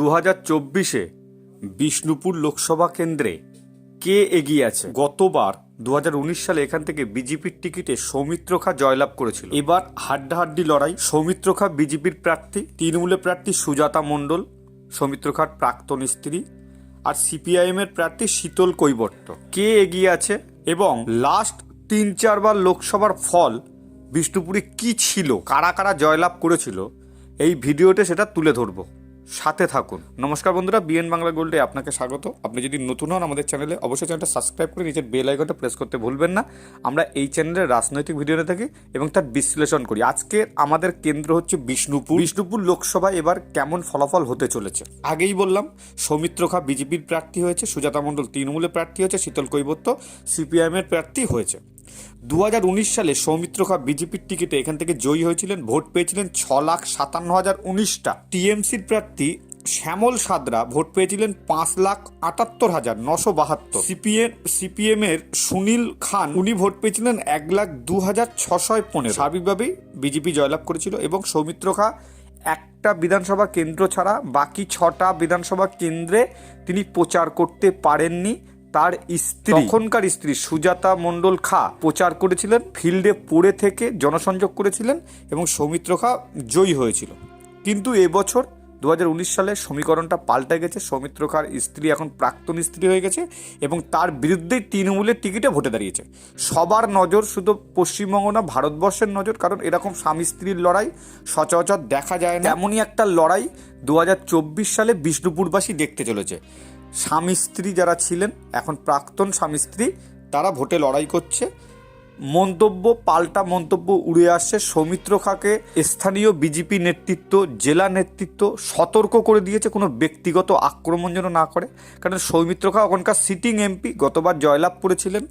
দু হাজার চব্বিশে বিষ্ণুপুর লোকসভা কেন্দ্রে কে এগিয়ে আছে? গতবার দু হাজার উনিশ সালে এখান থেকে বিজেপির টিকিটে সৌমিত্র খা জয়লাভ করেছিল। এবার হাড্ডাহাড্ডি লড়াই সৌমিত্র খা বিজেপির প্রার্থী, তৃণমূলের প্রার্থী সুজাতা মণ্ডল, সৌমিত্র খার প্রাক্তন স্ত্রী আর সিপিআইএম এর প্রার্থী শীতল কৈবর্ত। কে এগিয়ে আছে এবং লাস্ট তিন চারবার লোকসভার ফল বিষ্ণুপুরে কি ছিল? কারা কারা জয়লাভ করেছিল? এই ভিডিওতে সেটা তুলে ধরবো। সাথে থাকুন। নমস্কার বন্ধুরা, বিএন বাংলা গোল্ডে আপনাকে স্বাগত। আপনি যদি নতুন হন আমাদের চ্যানেলে, অবশ্যই চ্যানেলটা সাবস্ক্রাইব করে নিজের বেল আইকনটা প্রেস করতে ভুলবেন না। আমরা এই চ্যানেলে রাজনৈতিক ভিডিও নিয়ে থাকি এবং তার বিশ্লেষণ করি। আজকে আমাদের কেন্দ্র হচ্ছে বিষ্ণুপুর। বিষ্ণুপুর লোকসভায় এবার কেমন ফলাফল হতে চলেছে? আগেই বললাম, সৌমিত্র খা বিজেপির প্রার্থী হয়েছে, সুজাতা মণ্ডল তৃণমূলের প্রার্থী হয়েছে, শীতল কৈবত্য সিপিআইএমের প্রার্থী হয়েছে। দু হাজার উনিশ সালে সৌমিত্র খা বিজেপির টিকিটে এখান থেকে জয়ী হয়েছিলেন। ভোট পেয়েছিলেন ছ লাখ সাতান্ন হাজার উনিশটা। টিএমসির প্রার্থী শ্যামল সাদরা ভোট পেয়েছিলেন পাঁচ লাখ আটাত্তর হাজার নশো বাহাত্তর। সিপিএম সিপিএম এর সুনীল খান, উনি ভোট পেয়েছিলেন এক লাখ দু হাজার ছশয় পনেরো। স্বাভাবিকভাবেই বিজেপি জয়লাভ করেছিল এবং সৌমিত্র খা একটা বিধানসভা কেন্দ্র ছাড়া বাকি ছটা বিধানসভা কেন্দ্রে তিনি প্রচার করতে পারেননি। তার স্ত্রী। তখনকার স্ত্রী সুজাতা মণ্ডল খা প্রচার করেছিলেন ফিল্ডে পড়ে থেকে জনসংযোগ করেছিলেন এবং সৌমিত্র খা জয়ী হয়েছিল। কিন্তু এবছর দু হাজার উনিশ সালে সমীকরণটা পাল্টে গেছে সৌমিত্র খার স্ত্রী এখন প্রাক্তন স্ত্রী হয়ে গেছে এবং তার বিরুদ্ধেই তৃণমূলের টিকিটে ভোটে দাঁড়িয়েছে। সবার নজর শুধু পশ্চিমবঙ্গ না ভারতবর্ষের নজর কারণ এরকম স্বামী স্ত্রীর লড়াই সচরাচর দেখা যায় না। এমনই একটা লড়াই দু হাজার চব্বিশ সালে বিষ্ণুপুরবাসী দেখতে চলেছে। স্বামী স্ত্রী যারা ছিলেন, এখন প্রাক্তন স্বামী স্ত্রী, তারা ভোটে লড়াই করছে। মন্তব্য, পাল্টা মন্তব্য উড়ে আসছে। সৌমিত্র খাকে স্থানীয় বিজেপি নেতৃত্ব, জেলা নেতৃত্ব সতর্ক করে দিয়েছে, কোনো ব্যক্তিগত আক্রমণ যেন না করে। কারণ সৌমিত্র খা ওখানকার সিটিং এমপি গতবার জয়লাভ করেছিলেন।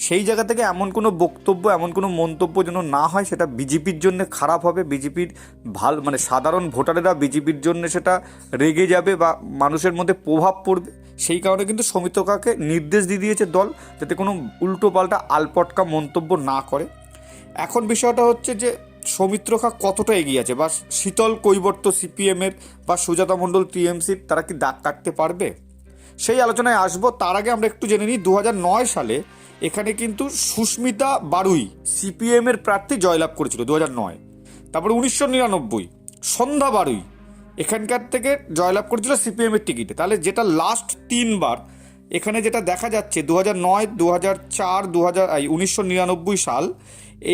সেই জায়গা থেকে এমন কোনো বক্তব্য, এমন কোনো মন্তব্য যেন না হয়, সেটা বিজেপির জন্য খারাপ হবে। বিজেপির ভালো মানে সাধারণ ভোটারেরা বিজেপির জন্য সেটা রেগে যাবে বা মানুষের মধ্যে প্রভাব পড়বে। সেই কারণে কিন্তু সৌমিত্রকাকে নির্দেশ দিয়ে দিয়েছে দল, যাতে কোনো উল্টো পাল্টা আলপটকা মন্তব্য না করে। এখন বিষয়টা হচ্ছে যে, সৌমিত্র খা কতটা এগিয়ে আছে? বা শীতল কৈবর্ত সিপিএমের বা সুজাতা মণ্ডল টিএমসির তারা কি দাগ কাটতে পারবে? সেই আলোচনায় আসব। তার আগে আমরা একটু জেনে নিই দু হাজার নয় সালে এখানে কিন্তু সুস্মিতা বারুই সিপিএম এর প্রার্থী জয়লাভ করেছিল দু হাজার নয়। তারপরে উনিশশো নিরানব্বই, সন্ধ্যা বারুই এখানকার থেকে জয়লাভ করেছিল সিপিএম এর টিকিটে। তাহলে যেটা লাস্ট তিনবার, এখানে যেটা দেখা যাচ্ছে দু হাজার নয় দু হাজার চার দু হাজার উনিশশো নিরানব্বই সাল,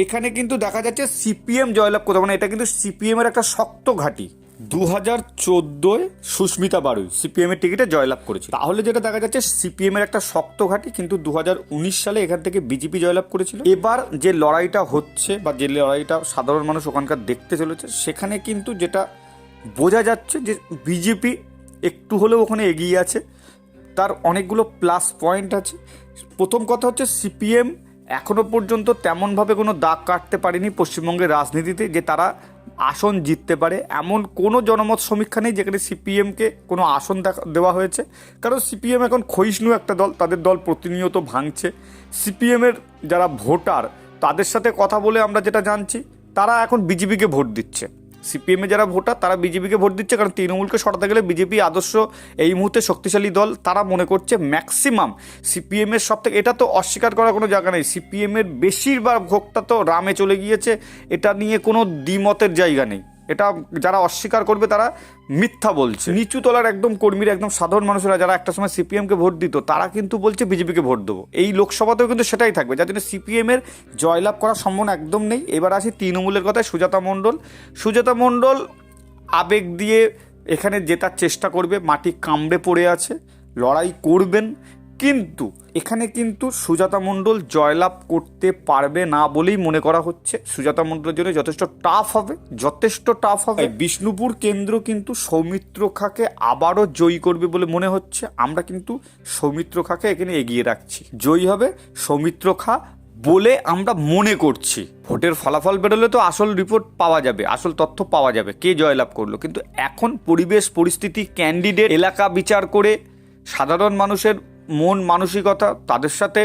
এখানে কিন্তু দেখা যাচ্ছে সিপিএম জয়লাভ করতে মানে এটা কিন্তু সিপিএম এর একটা শক্ত ঘাঁটি। দু হাজার চোদ্দোয় সুস্মিতা বারুই সিপিএম এর টিকিটে জয়লাভ করেছে তাহলে যেটা দেখা যাচ্ছে সিপিএম এর একটা শক্ত ঘাঁটি কিন্তু দু হাজার উনিশ সালে এখান থেকে বিজেপি জয়লাভ করেছিল। এবার যে লড়াইটা হচ্ছে বা যে লড়াইটা সাধারণ মানুষ ওখানকার দেখতে চলেছে, সেখানে কিন্তু যেটা বোঝা যাচ্ছে যে বিজেপি একটু হলেও ওখানে এগিয়ে আছে। তার অনেকগুলো প্লাস পয়েন্ট আছে। প্রথম কথা হচ্ছে, সিপিএম এখনও পর্যন্ত তেমনভাবে কোনো দাগ কাটতে পারেনি পশ্চিমবঙ্গের রাজনীতিতে যে তারা আসন জিততে পারে। এমন কোনো জনমত সমীক্ষা নেই যেখানে সিপিএমকে কোনো আসন দেওয়া হয়েছে। কারণ সিপিএম এখন ক্ষয়িষ্ণু একটা দল, তাদের দল প্রতিনিয়ত ভাঙছে। সিপিএমের যারা ভোটার, তাদের সাথে কথা বলে আমরা যেটা জানছি, তারা এখন বিজেপিকে ভোট দিচ্ছে। সিপিএমে যারা ভোটার, তারা বিজেপিকে ভোট দিচ্ছে। কারণ তৃণমূলকে সরাতে গেলে বিজেপি আদর্শ এই মুহূর্তে শক্তিশালী দল, তারা মনে করছে ম্যাক্সিমাম সিপিএমের সব থেকে এটা তো অস্বীকার করার কোনো জায়গা নেই। সিপিএমের বেশিরভাগ ভোক্তা তো রামে চলে গিয়েছে, এটা নিয়ে কোনো দ্বিমতের জায়গা নেই। এটা যারা অস্বীকার করবে তারা মিথ্যা বলছে। নিচু তলার একদম কর্মীরা, একদম সাধারণ মানুষেরা যারা একটা সময় সিপিএমকে ভোট দিত, তারা কিন্তু বলছে বিজেপিকে ভোট দেবো। এই লোকসভাতেও কিন্তু সেটাই থাকবে, যার জন্য সিপিএমের জয়লাভ করার সম্ভাবনা একদম নেই। এবার আসি তৃণমূলের কথায়, সুজাতা মণ্ডল। সুজাতা মণ্ডল আবেগ দিয়ে এখানে জেতার চেষ্টা করবে, মাটি কামড়ে পড়ে আছে, লড়াই করবেন, কিন্তু এখানে কিন্তু সুজাতা মণ্ডল জয়লাভ করতে পারবে না বলেই মনে করা হচ্ছে। সুজাতা মণ্ডলের জন্য যথেষ্ট টাফ হবে, যথেষ্ট টাফ হবে। বিষ্ণুপুর কেন্দ্র কিন্তু সৌমিত্র খাকে আবারও জয়ী করবে বলে মনে হচ্ছে। আমরা কিন্তু সৌমিত্র খাকে এখানে এগিয়ে রাখছি। জয়ী হবে সৌমিত্র খা বলে আমরা মনে করছি। ভোটের ফলাফল বেরোলে তো আসল রিপোর্ট পাওয়া যাবে, আসল তথ্য পাওয়া যাবে, কে জয়লাভ করল। কিন্তু এখন পরিবেশ, পরিস্থিতি ক্যান্ডিডেট এলাকা বিচার করে সাধারণ মানুষের মন মানসিকতা তাদের সাথে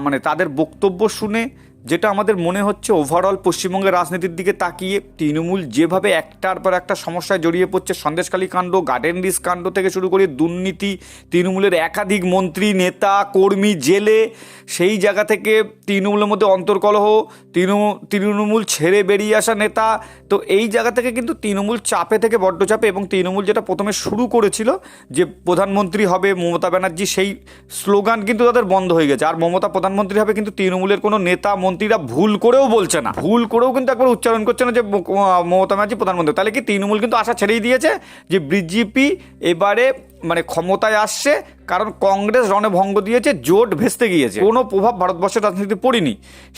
মানে তাদের বক্তব্য শুনে যেটা আমাদের মনে হচ্ছে ওভারঅল পশ্চিমবঙ্গের রাজনীতির দিকে তাকিয়ে তৃণমূল যেভাবে একটার পর একটা সমস্যায় জড়িয়ে পড়ছে সন্দেশকালী কাণ্ড গার্ডেন রিস কাণ্ড থেকে শুরু করে দুর্নীতি, তৃণমূলের একাধিক মন্ত্রী, নেতা, কর্মী, জেলে, সেই জায়গা থেকে তৃণমূলের মধ্যে অন্তর্কলহ তৃণমূল তৃণমূল ছেড়ে বেরিয়ে আসা নেতা, তো এই জায়গা থেকে কিন্তু তৃণমূল চাপে থেকে বড্ড চাপে এবং তৃণমূল যেটা প্রথমে শুরু করেছিল যে প্রধানমন্ত্রী হবে মমতা ব্যানার্জি, সেই স্লোগান কিন্তু তাদের বন্ধ হয়ে গেছে। আর মমতা প্রধানমন্ত্রী হবে কিন্তু তৃণমূলের কোনো নেতা মন্ত্রীরা ভুল করেও বলছে না। ভুল করেও কিন্তু একবার উচ্চারণ করছে না যে মমতা ব্যানার্জি প্রধানমন্ত্রী। তাহলে কি তৃণমূল কিন্তু আশা ছেড়েই দিয়েছে যে বিজেপি এবারে মানে ক্ষমতায় আসছে কারণ কংগ্রেস রণভঙ্গ দিয়েছে, জোট ভেস্তে গিয়েছে। কোনো প্রভাব ভারতবর্ষের রাজনীতিতে পড়েনি।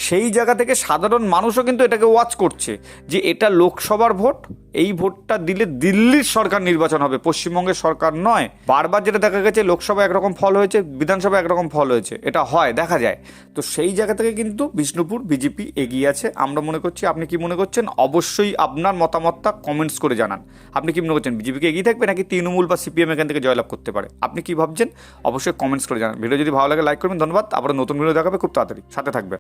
সেই জায়গা থেকে সাধারণ মানুষও কিন্তু এটাকে ওয়াচ করছে যে এটা লোকসভার ভোট, এই ভোটটা দিলে দিল্লির সরকার নির্বাচন হবে। পশ্চিমবঙ্গের সরকার নয়। বারবার যেটা দেখা গেছে, লোকসভা একরকম ফল হয়েছে, বিধানসভা একরকম ফল হয়েছে। এটা হয়, দেখা যায়। তো সেই জায়গা থেকে কিন্তু বিষ্ণুপুর, বিজেপি এগিয়ে আছে। আমরা মনে করছি, আপনি কি মনে করছেন? অবশ্যই আপনার মতামতটা কমেন্টস করে জানান। আপনি কি মনে করছেন বিজেপিকে এগিয়ে থাকবে নাকি তৃণমূল বা সিপিএম এখান থেকে জয়লাভ করতে পারে? আপনি কি ভাবছেন? অবশ্যই কমেন্টস করে জানান ভিডিও যদি ভালো লাগে লাইক করবেন। ধন্যবাদ। আবার নতুন ভিডিও দেখাবে, খুব তাড়াতাড়ি। সাথে থাকবে